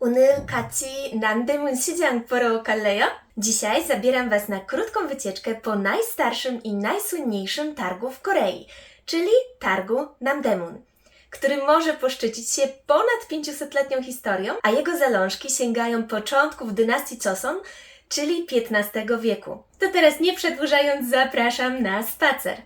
오늘 같이 남대문 시장 보러 갈래요? Dzisiaj zabieram Was na krótką wycieczkę po najstarszym i najsłynniejszym targu w Korei, czyli targu Namdaemun, który może poszczycić się ponad 500-letnią historią, a jego zalążki sięgają początków dynastii Joseon, czyli XV wieku. To teraz nie przedłużając, zapraszam na spacer.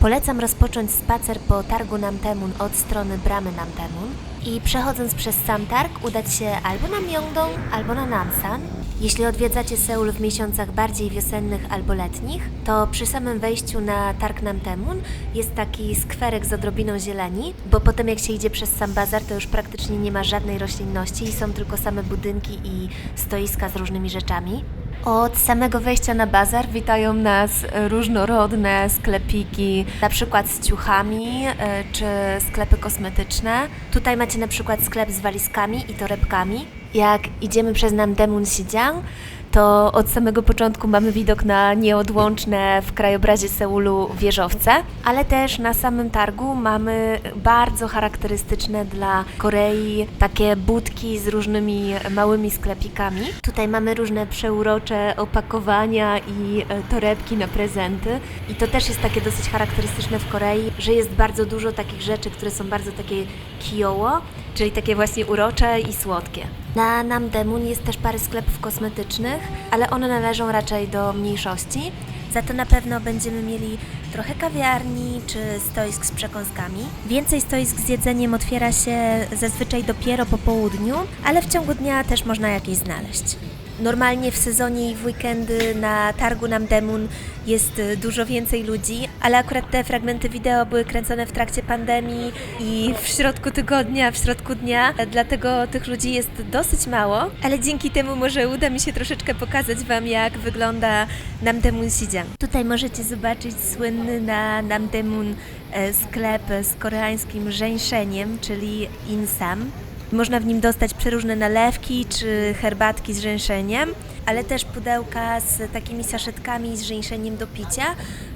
Polecam rozpocząć spacer po targu Namtemun od strony bramy Namtemun i przechodząc przez sam targ udać się albo na Myeongdong, albo na Namsan. Jeśli odwiedzacie Seul w miesiącach bardziej wiosennych albo letnich, to przy samym wejściu na targ Namtemun jest taki skwerek z odrobiną zieleni, bo potem jak się idzie przez sam bazar, to już praktycznie nie ma żadnej roślinności i są tylko same budynki i stoiska z różnymi rzeczami. Od samego wejścia na bazar witają nas różnorodne sklepiki, na przykład z ciuchami e, czy sklepy kosmetyczne. Tutaj macie na przykład sklep z walizkami i torebkami. Jak idziemy przez Namdaemun Sijiang, to od samego początku mamy widok na nieodłączne w krajobrazie Seulu wieżowce, ale też na samym targu mamy bardzo charakterystyczne dla Korei takie budki z różnymi małymi sklepikami. Tutaj mamy różne przeurocze opakowania i e, torebki na prezenty i to też jest takie dosyć charakterystyczne w Korei, że jest bardzo dużo takich rzeczy, które są bardzo takie kijoło, czyli takie właśnie urocze i słodkie. Na Namdaemun jest też parę sklepów kosmetycznych, ale one należą raczej do mniejszości. Za to na pewno będziemy mieli trochę kawiarni czy stoisk z przekąskami. Więcej stoisk z jedzeniem otwiera się zazwyczaj dopiero po południu, ale w ciągu dnia też można jakieś znaleźć. Normalnie w sezonie i w weekendy na targu Namdaemun jest y, dużo więcej ludzi, ale akurat te fragmenty wideo były kręcone w trakcie pandemii i w środku tygodnia, w środku dnia, dlatego tych ludzi jest dosyć mało, ale dzięki temu może uda mi się troszeczkę pokazać Wam, jak wygląda Namdaemun Sijiang. Tutaj możecie zobaczyć słynny na Namdaemun e, sklep z koreańskim żeńszeniem, czyli insam. Można w nim dostać przeróżne nalewki czy herbatki z żeńszeniem, ale też pudełka z takimi saszetkami z żeńszeniem do picia,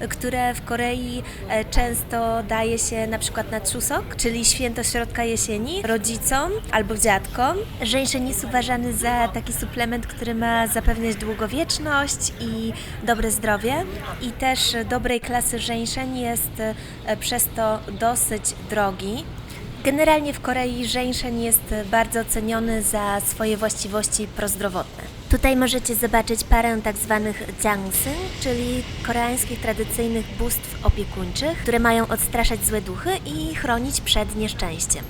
które w Korei e, często daje się na przykład na Chusok, czyli święto środka jesieni, rodzicom albo dziadkom. Żeńszeń jest uważany za taki suplement, który ma zapewniać długowieczność i dobre zdrowie i też dobrej klasy żeńszeń jest e, przez to dosyć drogi. Generalnie w Korei żeńszeń jest bardzo ceniony za swoje właściwości prozdrowotne. Tutaj możecie zobaczyć parę tak zwanych jangsung, czyli koreańskich tradycyjnych bóstw opiekuńczych, które mają odstraszać złe duchy i chronić przed nieszczęściem.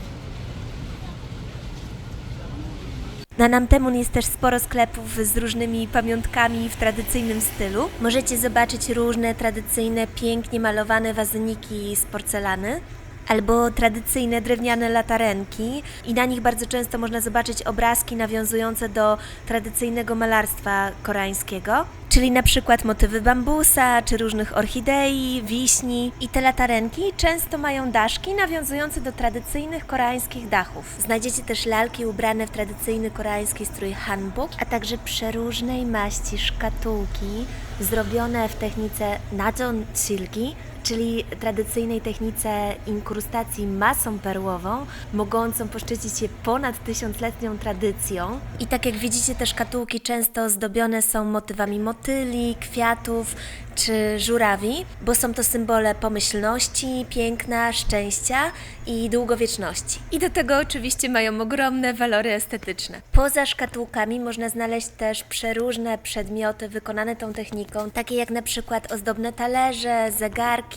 Na Namtemun jest też sporo sklepów z różnymi pamiątkami w tradycyjnym stylu. Możecie zobaczyć różne tradycyjne, pięknie malowane wazoniki z porcelany albo tradycyjne drewniane latarenki i na nich bardzo często można zobaczyć obrazki nawiązujące do tradycyjnego malarstwa koreańskiego, czyli na przykład motywy bambusa czy różnych orchidei, wiśni i te latarenki często mają daszki nawiązujące do tradycyjnych koreańskich dachów. Znajdziecie też lalki ubrane w tradycyjny koreański strój hanbok, a także przeróżnej maści szkatułki zrobione w technice najon silgi, czyli tradycyjnej technice inkrustacji masą perłową, mogącą poszczycić się ponad tysiącletnią tradycją. I tak jak widzicie, te szkatułki często zdobione są motywami motyli, kwiatów czy żurawi, bo są to symbole pomyślności, piękna, szczęścia i długowieczności. I do tego oczywiście mają ogromne walory estetyczne. Poza szkatułkami można znaleźć też przeróżne przedmioty wykonane tą techniką, takie jak na przykład ozdobne talerze, zegarki,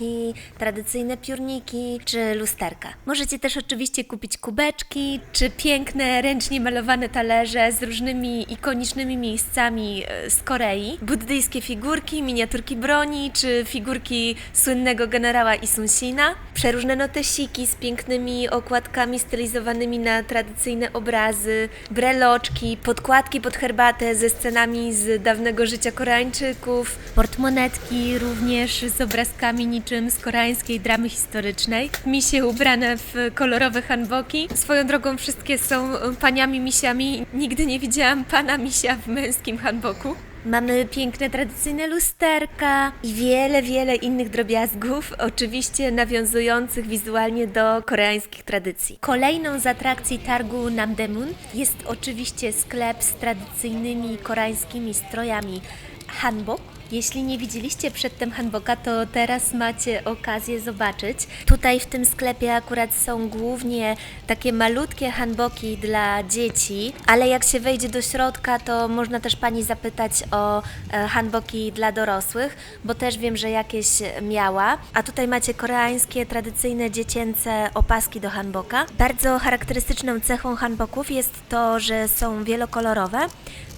tradycyjne piórniki czy lusterka. Możecie też oczywiście kupić kubeczki czy piękne, ręcznie malowane talerze z różnymi ikonicznymi miejscami e, z Korei, buddyjskie figurki, miniaturki broni czy figurki słynnego generała Isunsina, przeróżne notesiki z pięknymi okładkami stylizowanymi na tradycyjne obrazy, breloczki, podkładki pod herbatę ze scenami z dawnego życia Koreańczyków, portmonetki również z obrazkami niczym z koreańskiej dramy historycznej, misie ubrane w kolorowe hanboki. Swoją drogą wszystkie są paniami misiami, nigdy nie widziałam pana misia w męskim hanboku. Mamy piękne tradycyjne lusterka i wiele, wiele innych drobiazgów, oczywiście nawiązujących wizualnie do koreańskich tradycji. Kolejną z atrakcji targu Namdaemun jest oczywiście sklep z tradycyjnymi koreańskimi strojami hanbok. Jeśli nie widzieliście przedtem hanboka, to teraz macie okazję zobaczyć. Tutaj w tym sklepie akurat są głównie takie malutkie hanboki dla dzieci, ale jak się wejdzie do środka, to można też pani zapytać o e, hanboki dla dorosłych, bo też wiem, że jakieś miała. A tutaj macie koreańskie, tradycyjne dziecięce opaski do hanboka. Bardzo charakterystyczną cechą hanboków jest to, że są wielokolorowe,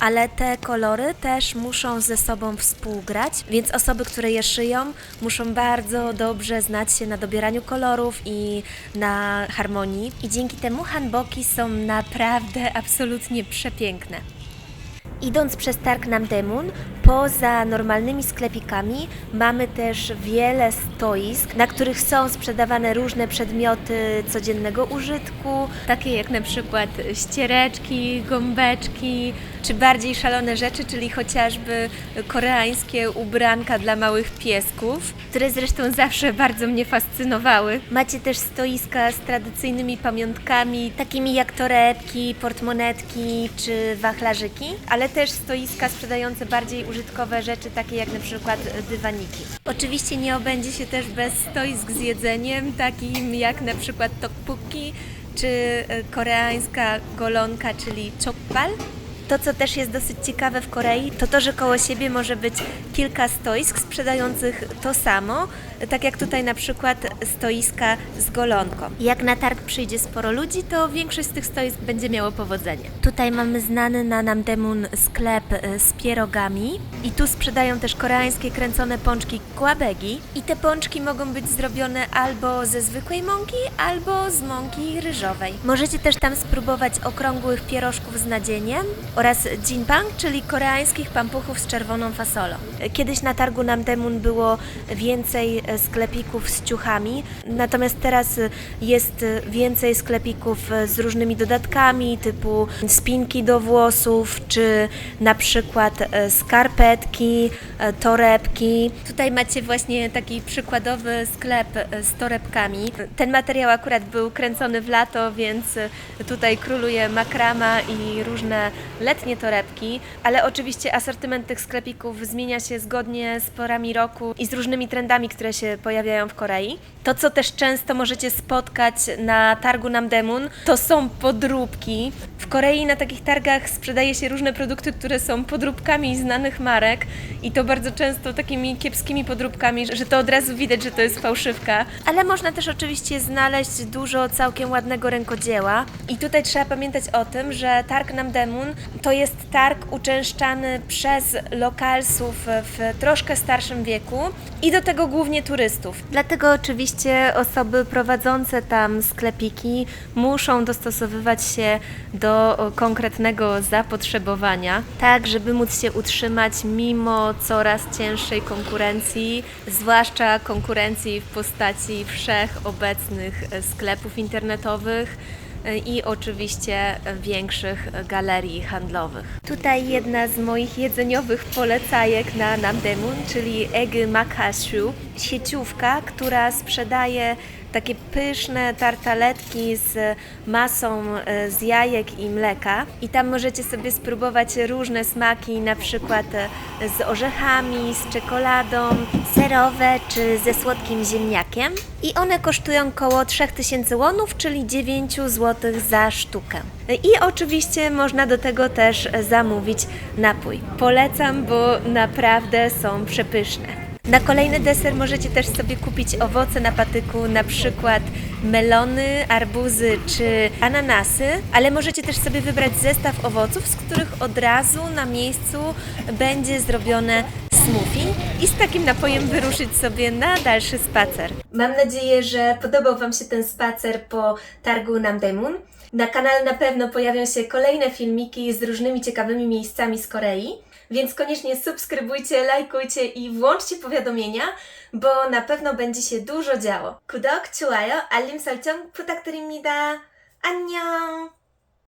ale te kolory też muszą ze sobą współgrać, więc osoby, które je szyją, muszą bardzo dobrze znać się na dobieraniu kolorów i na harmonii. I dzięki temu hanboki są naprawdę absolutnie przepiękne. Idąc przez targ Namdaemun, poza normalnymi sklepikami mamy też wiele stoisk, na których są sprzedawane różne przedmioty codziennego użytku, takie jak na przykład ściereczki, gąbeczki, czy bardziej szalone rzeczy, czyli chociażby koreańskie ubranka dla małych piesków, które zresztą zawsze bardzo mnie fascynowały. Macie też stoiska z tradycyjnymi pamiątkami, takimi jak torebki, portmonetki czy wachlarzyki, ale też stoiska sprzedające bardziej użytkowe rzeczy, takie jak na przykład dywaniki. Oczywiście nie obędzie się też bez stoisk z jedzeniem, takim jak na przykład tteokbokki czy e, koreańska golonka, czyli chokbal. To, co też jest dosyć ciekawe w Korei, to to, że koło siebie może być kilka stoisk sprzedających to samo, tak jak tutaj na przykład stoiska z golonką. Jak na targ przyjdzie sporo ludzi, to większość z tych stoisk będzie miało powodzenie. Tutaj mamy znany na Namdaemun sklep e, z pierogami i tu sprzedają też koreańskie kręcone pączki kłabegi i te pączki mogą być zrobione albo ze zwykłej mąki, albo z mąki ryżowej. Możecie też tam spróbować okrągłych pierożków z nadzieniem oraz jinbang, czyli koreańskich pampuchów z czerwoną fasolą. Kiedyś na targu Namdaemun było więcej e, sklepików z ciuchami, natomiast teraz e, jest e, więcej sklepików z różnymi dodatkami, typu spinki do włosów, czy na przykład skarpetki, torebki. Tutaj macie właśnie taki przykładowy sklep z torebkami. Ten materiał akurat był kręcony w lato, więc tutaj króluje makrama i różne letnie torebki, ale oczywiście asortyment tych sklepików zmienia się zgodnie z porami roku i z różnymi trendami, które się pojawiają w Korei. To, co też często możecie spotkać na targu Namdaemun, to są podróbki. W Korei na takich targach sprzedaje się różne produkty, które są podróbkami znanych marek i to bardzo często takimi kiepskimi podróbkami, że to od razu widać, że to jest fałszywka. Ale można też oczywiście znaleźć dużo całkiem ładnego rękodzieła. I tutaj trzeba pamiętać o tym, że targ Namdaemun to jest targ uczęszczany przez lokalsów w troszkę starszym wieku i do tego głównie turystów. Dlatego oczywiście osoby prowadzące tam sklepiki muszą dostosowywać się do konkretnego zapotrzebowania, tak żeby móc się utrzymać mimo coraz cięższej konkurencji, zwłaszcza konkurencji w postaci wszechobecnych sklepów internetowych i oczywiście większych galerii handlowych. Tutaj jedna z moich jedzeniowych polecajek na Namdaemun, czyli Egg Makashu, sieciówka, która sprzedaje takie pyszne tartaletki z masą e, z jajek i mleka i tam możecie sobie spróbować różne smaki, na przykład e, z orzechami, z czekoladą, serowe czy ze słodkim ziemniakiem i one kosztują około 3000 wonów, czyli 9 zł za sztukę. I oczywiście można do tego też zamówić napój. Polecam, bo naprawdę są przepyszne. Na kolejny deser możecie też sobie kupić owoce na patyku, na przykład melony, arbuzy czy ananasy, ale możecie też sobie wybrać zestaw owoców, z których od razu na miejscu będzie zrobione smoothie i z takim napojem wyruszyć sobie na dalszy spacer. Mam nadzieję, że podobał Wam się ten spacer po targu Namdaemun. Na kanale na pewno pojawią się kolejne filmiki z różnymi ciekawymi miejscami z Korei, więc koniecznie subskrybujcie, lajkujcie i włączcie powiadomienia, bo na pewno będzie się dużo działo. 구독, 좋아요, 알림 설정 부탁드립니다. 안녕!